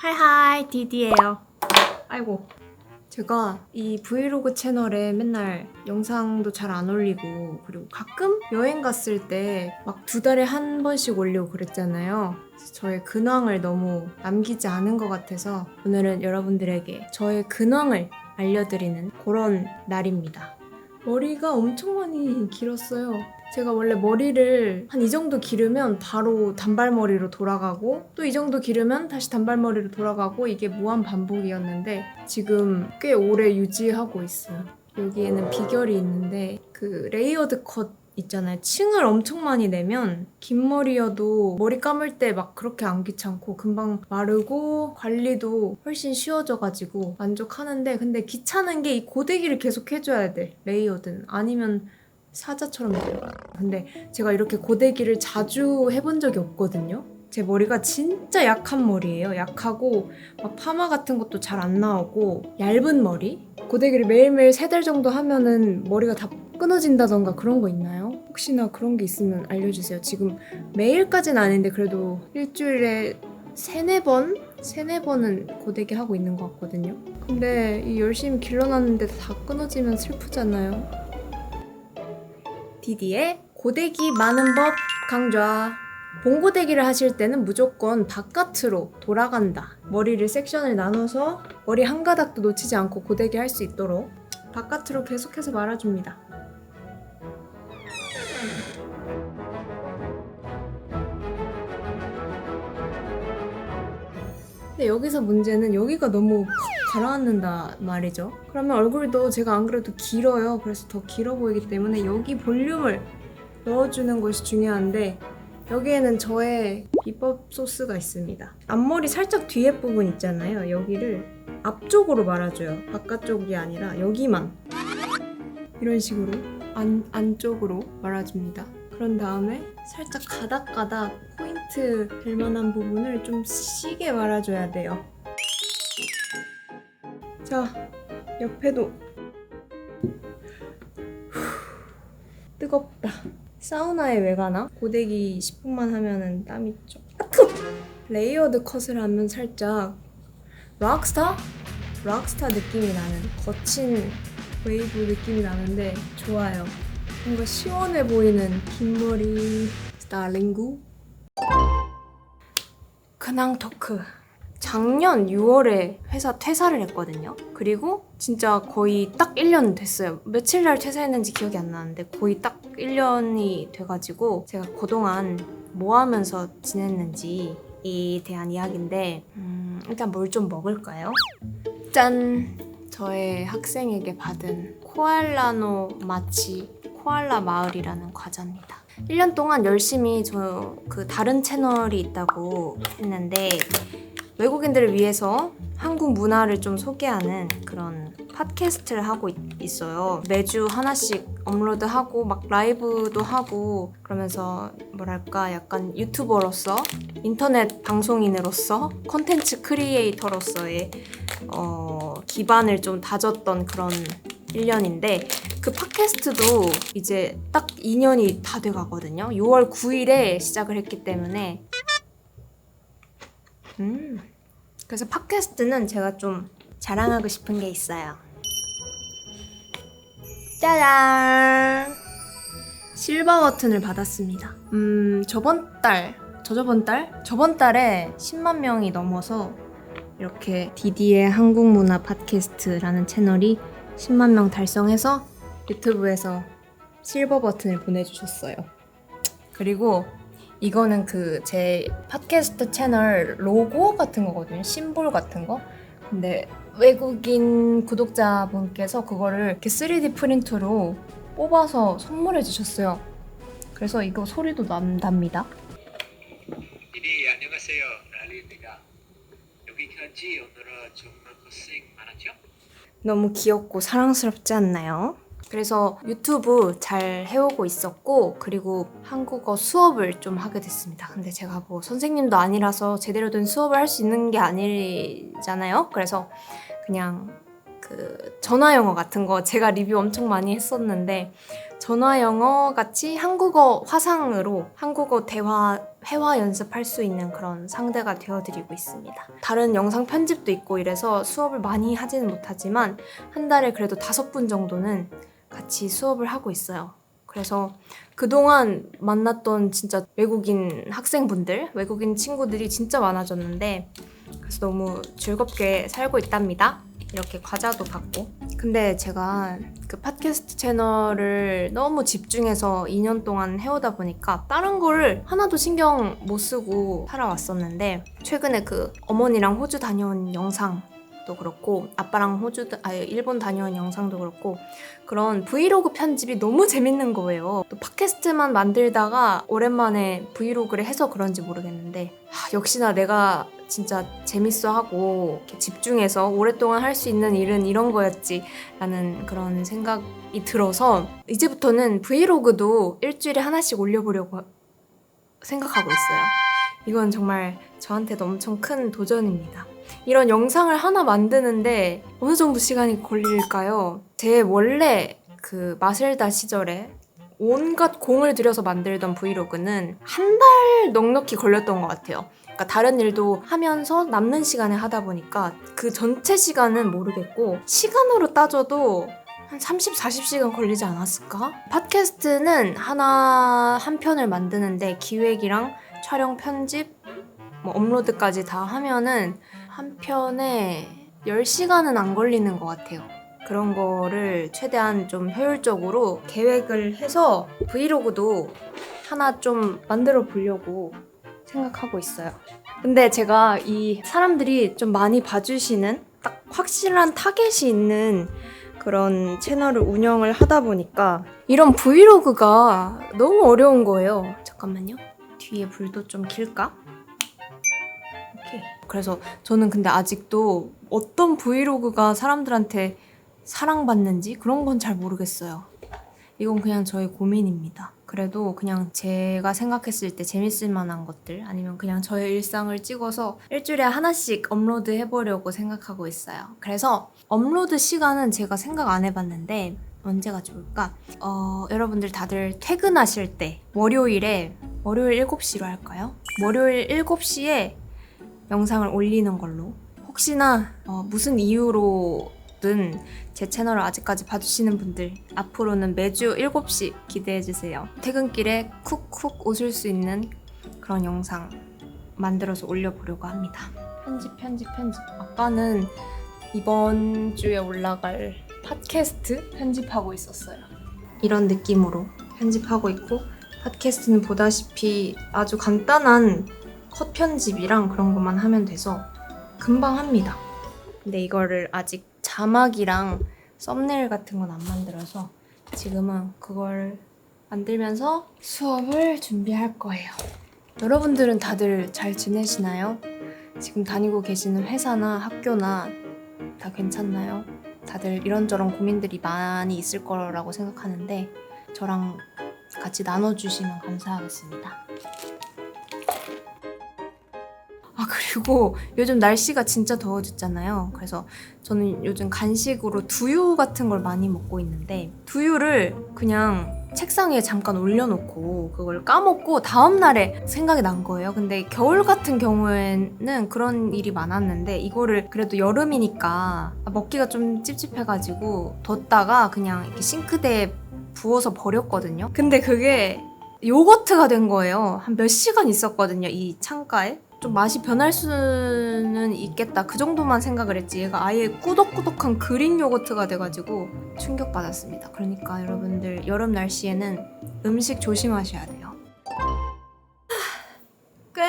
하이하이 디디예요. 아이고 제가 이 브이로그 채널에 맨날 영상도 잘 안 올리고 그리고 가끔 여행 갔을 때 막 두 달에 한 번씩 올리고 그랬잖아요. 저의 근황을 너무 남기지 않은 것 같아서 오늘은 여러분들에게 저의 근황을 알려드리는 그런 날입니다. 머리가 엄청 많이 길었어요. 제가 원래 머리를 한 이 정도 기르면 바로 단발머리로 돌아가고 또 이 정도 기르면 다시 단발머리로 돌아가고 이게 무한 반복이었는데 지금 꽤 오래 유지하고 있어요. 여기에는 비결이 있는데 그 레이어드 컷 있잖아요. 층을 엄청 많이 내면 긴 머리여도 머리 감을 때 막 그렇게 안 귀찮고 금방 마르고 관리도 훨씬 쉬워져가지고 만족하는데 근데 귀찮은 게 이 고데기를 계속 해줘야 돼. 레이어드는 아니면 사자처럼 돼요. 근데 제가 이렇게 고데기를 자주 해본 적이 없거든요. 제 머리가 진짜 약한 머리예요. 약하고 막 파마 같은 것도 잘 안 나오고 얇은 머리. 고데기를 매일매일 세 달 정도 하면은 머리가 다 끊어진다던가 그런 거 있나요? 혹시나 그런 게 있으면 알려주세요. 지금 매일까지는 아닌데 그래도 일주일에 세네 번? 세네 번은 고데기 하고 있는 것 같거든요. 근데 이 열심히 길러놨는데 다 끊어지면 슬프잖아요. 디디의 고데기 많은 법 강좌. 봉고데기를 하실 때는 무조건 바깥으로 돌아간다. 머리를 섹션을 나눠서 머리 한 가닥도 놓치지 않고 고데기 할 수 있도록 바깥으로 계속해서 말아줍니다. 근데 여기서 문제는 여기가 너무 팍 가라앉는다 말이죠. 그러면 얼굴도 제가 안 그래도 길어요. 그래서 더 길어 보이기 때문에 여기 볼륨을 넣어주는 것이 중요한데 여기에는 저의 비법 소스가 있습니다. 앞머리 살짝 뒤에 부분 있잖아요. 여기를 앞쪽으로 말아줘요. 바깥쪽이 아니라 여기만 이런 식으로 안 안쪽으로 말아줍니다. 그런 다음에 살짝 가닥가닥 포인트 될 만한 부분을 좀 시게 말아줘야 돼요. 자, 옆에도 후, 뜨겁다. 사우나에 왜 가나? 고데기 10분만 하면은 땀이 좀 레이어드 컷을 하면 살짝 락스타? 락스타 느낌이 나는 거친 웨이브 느낌이 나는데 좋아요. 뭔가 시원해 보이는 긴 머리 스타일링구 근황 토크 작년 6월에 회사 퇴사를 했거든요. 그리고 진짜 거의 딱 1년 됐어요. 며칠 날 퇴사했는지 기억이 안 나는데 거의 딱 1년이 돼가지고 제가 그동안 뭐 하면서 지냈는지 에 대한 이야기인데 음, 일단 뭘 좀 먹을까요? 짠! 저의 학생에게 받은 코알라노 마치 코알라 마을이라는 과자입니다. 1년 동안 열심히 저 그 다른 채널이 있다고 했는데 외국인들을 위해서 한국 문화를 좀 소개하는 그런 팟캐스트를 하고 있, 있어요. 매주 하나씩 업로드하고 막 라이브도 하고 그러면서 뭐랄까 약간 유튜버로서 인터넷 방송인으로서 콘텐츠 크리에이터로서의 어, 기반을 좀 다졌던 그런 1년인데 그 팟캐스트도 이제 딱 2년이 다 돼 가거든요. 6월 9일에 시작을 했기 때문에 음. 그래서 팟캐스트는 제가 좀 자랑하고 싶은 게 있어요. 짜잔! 실버 버튼을 받았습니다. 음, 저번 달, 저저번 달? 저번 달에 10만 명이 넘어서 이렇게 디디의 한국문화 팟캐스트라는 채널이 10만 명 달성해서 유튜브에서 실버 버튼을 보내주셨어요. 그리고 이거는 그 제 팟캐스트 채널 로고 같은 거거든요. 심볼 같은 거. 근데 외국인 구독자분께서 그거를 이렇게 3D 프린터로 뽑아서 선물해 주셨어요. 그래서 이거 소리도 난답니다. 네, 안녕하세요. 라리입니다. 여기 현지 오늘은 정말 고생 많았죠? 너무 귀엽고 사랑스럽지 않나요? 그래서 유튜브 잘 해오고 있었고 그리고 한국어 수업을 좀 하게 됐습니다. 근데 제가 뭐 선생님도 아니라서 제대로 된 수업을 할 수 있는 게 아니잖아요. 그래서 그냥 그그 전화 영어 같은 거 제가 리뷰 엄청 많이 했었는데 전화 영어 같이 한국어 화상으로 한국어 대화 회화 연습할 수 있는 그런 상대가 되어드리고 있습니다. 다른 영상 편집도 있고 이래서 수업을 많이 하지는 못하지만 한 달에 그래도 다섯 분 정도는 같이 수업을 하고 있어요. 그래서 그동안 만났던 진짜 외국인 학생분들, 외국인 친구들이 진짜 많아졌는데 그래서 너무 즐겁게 살고 있답니다. 이렇게 과자도 받고. 근데 제가 그 팟캐스트 채널을 너무 집중해서 2년 동안 해오다 보니까 다른 거를 하나도 신경 못 쓰고 살아왔었는데 최근에 그 어머니랑 호주 다녀온 영상 도 그렇고 아빠랑 호주 아 일본 다녀온 영상도 그렇고 그런 브이로그 편집이 너무 재밌는 거예요. 또 팟캐스트만 만들다가 오랜만에 브이로그를 해서 그런지 모르겠는데 하, 역시나 내가 진짜 재밌어 하고 집중해서 오랫동안 할 수 있는 일은 이런 거였지라는 그런 생각이 들어서 이제부터는 브이로그도 일주일에 하나씩 올려보려고 생각하고 있어요. 이건 정말 저한테도 엄청 큰 도전입니다. 이런 영상을 하나 만드는데 어느 정도 시간이 걸릴까요? 제 원래 그 마셀다 시절에 온갖 공을 들여서 만들던 브이로그는 한 달 넉넉히 걸렸던 것 같아요. 그러니까 다른 일도 하면서 남는 시간에 하다 보니까 그 전체 시간은 모르겠고 시간으로 따져도 한 30, 40시간 걸리지 않았을까? 팟캐스트는 하나 한 편을 만드는데 기획이랑 촬영 편집 뭐 업로드까지 다 하면은 한 편에 10시간은 안 걸리는 것 같아요. 그런 거를 최대한 좀 효율적으로 계획을 해서 브이로그도 하나 좀 만들어 보려고 생각하고 있어요. 근데 제가 이 사람들이 좀 많이 봐주시는 딱 확실한 타겟이 있는 그런 채널을 운영을 하다 보니까 이런 브이로그가 너무 어려운 거예요. 잠깐만요. 뒤에 불도 좀 킬까? 그래서 저는 근데 아직도 어떤 브이로그가 사람들한테 사랑받는지 그런 건 잘 모르겠어요. 이건 그냥 저의 고민입니다. 그래도 그냥 제가 생각했을 때 재밌을 만한 것들 아니면 그냥 저의 일상을 찍어서 일주일에 하나씩 업로드 해보려고 생각하고 있어요. 그래서 업로드 시간은 제가 생각 안 해봤는데 언제가 좋을까? 어, 여러분들 다들 퇴근하실 때 월요일에 월요일 7시로 할까요? 월요일 7시에 영상을 올리는 걸로 혹시나 어, 무슨 이유로든 제 채널을 아직까지 봐주시는 분들 앞으로는 매주 7시 기대해주세요. 퇴근길에 쿡쿡 웃을 수 있는 그런 영상 만들어서 올려보려고 합니다. 편집 편집 편집 아빠는 이번 주에 올라갈 팟캐스트 편집하고 있었어요. 이런 느낌으로 편집하고 있고 팟캐스트는 보다시피 아주 간단한 컷 편집이랑 그런 것만 하면 돼서 금방 합니다. 근데 이거를 아직 자막이랑 썸네일 같은 건 안 만들어서 지금은 그걸 만들면서 수업을 준비할 거예요. 여러분들은 다들 잘 지내시나요? 지금 다니고 계시는 회사나 학교나 다 괜찮나요? 다들 이런저런 고민들이 많이 있을 거라고 생각하는데 저랑 같이 나눠주시면 감사하겠습니다. 아 그리고 요즘 날씨가 진짜 더워졌잖아요. 그래서 저는 요즘 간식으로 두유 같은 걸 많이 먹고 있는데 두유를 그냥 책상 위에 잠깐 올려놓고 그걸 까먹고 다음 날에 생각이 난 거예요. 근데 겨울 같은 경우에는 그런 일이 많았는데 이거를 그래도 여름이니까 먹기가 좀 찝찝해가지고 뒀다가 그냥 이렇게 싱크대에 부어서 버렸거든요. 근데 그게 요거트가 된 거예요. 한 몇 시간 있었거든요. 이 창가에. 좀 맛이 변할 수는 있겠다. 그 정도만 생각을 했지. 얘가 아예 꾸덕꾸덕한 그린 요거트가 돼가지고 충격받았습니다. 그러니까 여러분들 여름 날씨에는 음식 조심하셔야 돼요. 끝!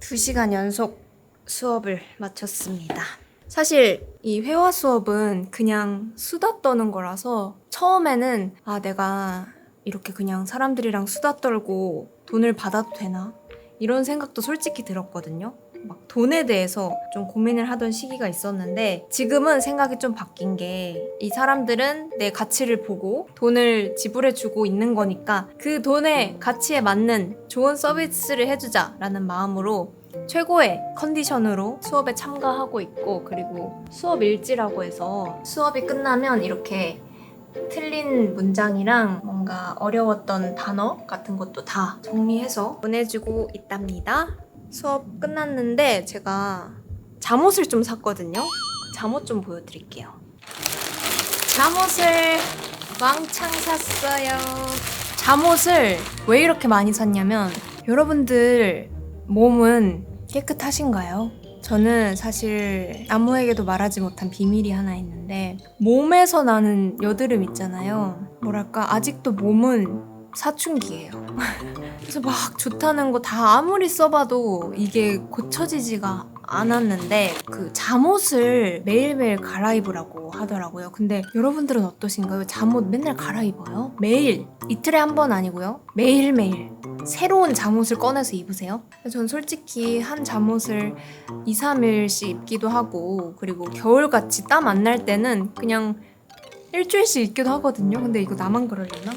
2시간 연속 수업을 마쳤습니다. 사실 이 회화 수업은 그냥 수다 떠는 거라서 처음에는 아 내가 이렇게 그냥 사람들이랑 수다 떨고 돈을 받아도 되나 이런 생각도 솔직히 들었거든요. 막 돈에 대해서 좀 고민을 하던 시기가 있었는데 지금은 생각이 좀 바뀐 게 이 사람들은 내 가치를 보고 돈을 지불해 주고 있는 거니까 그 돈의 가치에 맞는 좋은 서비스를 해주자라는 마음으로 최고의 컨디션으로 수업에 참가하고 있고 그리고 수업 일지라고 해서 수업이 끝나면 이렇게 틀린 문장이랑 뭔가 어려웠던 단어 같은 것도 다 정리해서 보내주고 있답니다. 수업 끝났는데 제가 잠옷을 좀 샀거든요. 그 잠옷 좀 보여드릴게요. 잠옷을 왕창 샀어요. 잠옷을 왜 이렇게 많이 샀냐면 여러분들 몸은 깨끗하신가요? 저는 사실 아무에게도 말하지 못한 비밀이 하나 있는데 몸에서 나는 여드름 있잖아요. 뭐랄까 아직도 몸은 사춘기예요. 그래서 막 좋다는 거 다 아무리 써봐도 이게 고쳐지지가 않았는데 그 잠옷을 매일매일 갈아입으라고 하더라고요. 근데 여러분들은 어떠신가요? 잠옷 맨날 갈아입어요? 매일 이틀에 한 번 아니고요. 매일매일 새로운 잠옷을 꺼내서 입으세요? 전 솔직히 한 잠옷을 2, 3일씩 입기도 하고 그리고 겨울같이 땀 안 날 때는 그냥 일주일씩 입기도 하거든요. 근데 이거 나만 그러려나?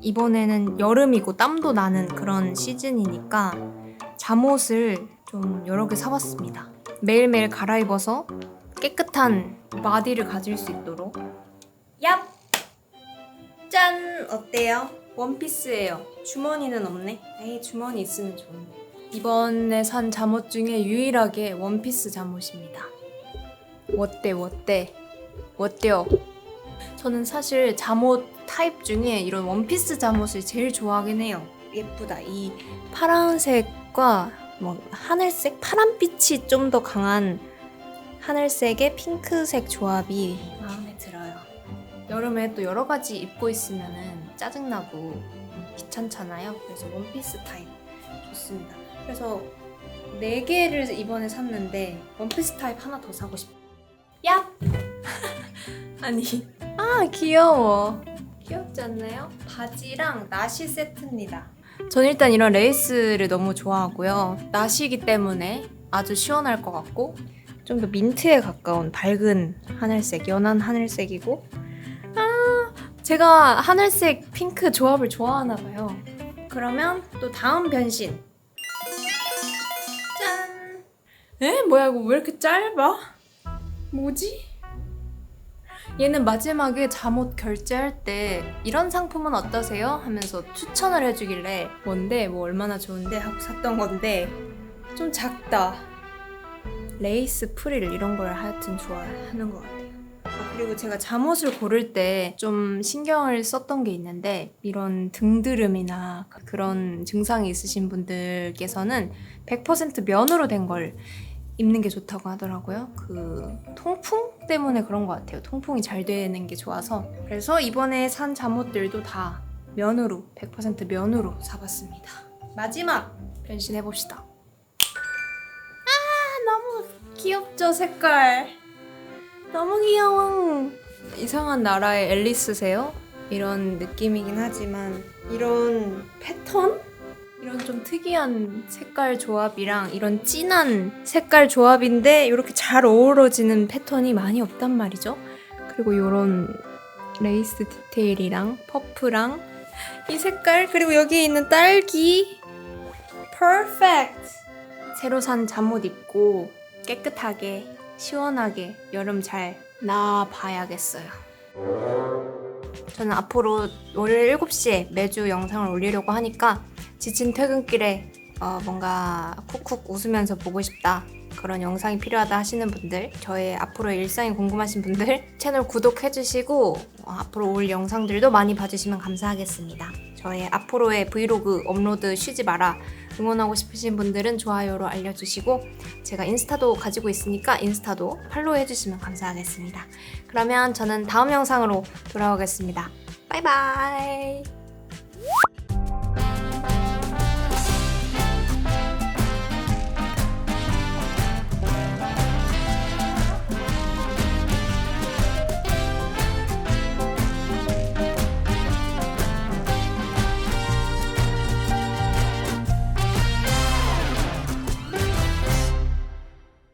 이번에는 여름이고 땀도 나는 그런 시즌이니까 잠옷을 좀 여러 개 사봤습니다. 매일매일 갈아입어서 깨끗한 바디를 가질 수 있도록. 얍! 짠! 어때요? 원피스예요. 주머니는 없네. 에이, 주머니 있으면 좋은데. 이번에 산 잠옷 중에 유일하게 원피스 잠옷입니다. 어때, 어때? 어때요? 저는 사실 잠옷 타입 중에 이런 원피스 잠옷을 제일 좋아하긴 해요. 예쁘다. 이 파란색과 뭐 하늘색, 파란빛이 좀 더 강한 하늘색의 핑크색 조합이 마음에 들어요. 여름에 또 여러 가지 입고 있으면은 짜증나고 귀찮잖아요. 그래서 원피스 타입 좋습니다. 그래서 네 개를 이번에 샀는데 원피스 타입 하나 더 사고 싶어. 야! 아니, 아 귀여워. 귀엽지 않나요? 바지랑 나시 세트입니다. 전 일단 이런 레이스를 너무 좋아하고요. 나시기 때문에 아주 시원할 것 같고 좀 더 민트에 가까운 밝은 하늘색, 연한 하늘색이고 아 제가 하늘색 핑크 조합을 좋아하나 봐요. 그러면 또 다음 변신. 짠. 에 뭐야 이거 왜 이렇게 짧아? 뭐지? 얘는 마지막에 잠옷 결제할 때 이런 상품은 어떠세요? 하면서 추천을 해주길래 뭔데 뭐 얼마나 좋은데 하고 샀던 건데 좀 작다. 레이스 프릴 이런 걸 하여튼 좋아하는 것 같아요. 아, 그리고 제가 잠옷을 고를 때 좀 신경을 썼던 게 있는데 이런 등드름이나 그런 증상이 있으신 분들께서는 100% 면으로 된 걸 입는 게 좋다고 하더라고요. 그 통풍 때문에 그런 것 같아요. 통풍이 잘 되는 게 좋아서. 그래서 이번에 산 잠옷들도 다 면으로 100% 면으로 사봤습니다. 마지막 변신해 봅시다. 아 너무 귀엽죠 색깔. 너무 귀여워. 이상한 나라의 앨리스세요? 이런 느낌이긴 하지만 이런 패턴? 이런 좀 특이한 색깔 조합이랑 이런 진한 색깔 조합인데 이렇게 잘 어우러지는 패턴이 많이 없단 말이죠. 그리고 이런 레이스 디테일이랑 퍼프랑 이 색깔 그리고 여기에 있는 딸기 퍼펙트 새로 산 잠옷 입고 깨끗하게 시원하게 여름 잘 나봐야겠어요. 저는 앞으로 월요일 7시에 매주 영상을 올리려고 하니까 지친 퇴근길에 어, 뭔가 쿡쿡 웃으면서 보고 싶다. 그런 영상이 필요하다 하시는 분들, 저의 앞으로의 일상이 궁금하신 분들 채널 구독해주시고 어, 앞으로 올 영상들도 많이 봐주시면 감사하겠습니다. 저의 앞으로의 브이로그 업로드 쉬지 마라 응원하고 싶으신 분들은 좋아요로 알려주시고 제가 인스타도 가지고 있으니까 인스타도 팔로우 해주시면 감사하겠습니다. 그러면 저는 다음 영상으로 돌아오겠습니다. 바이바이.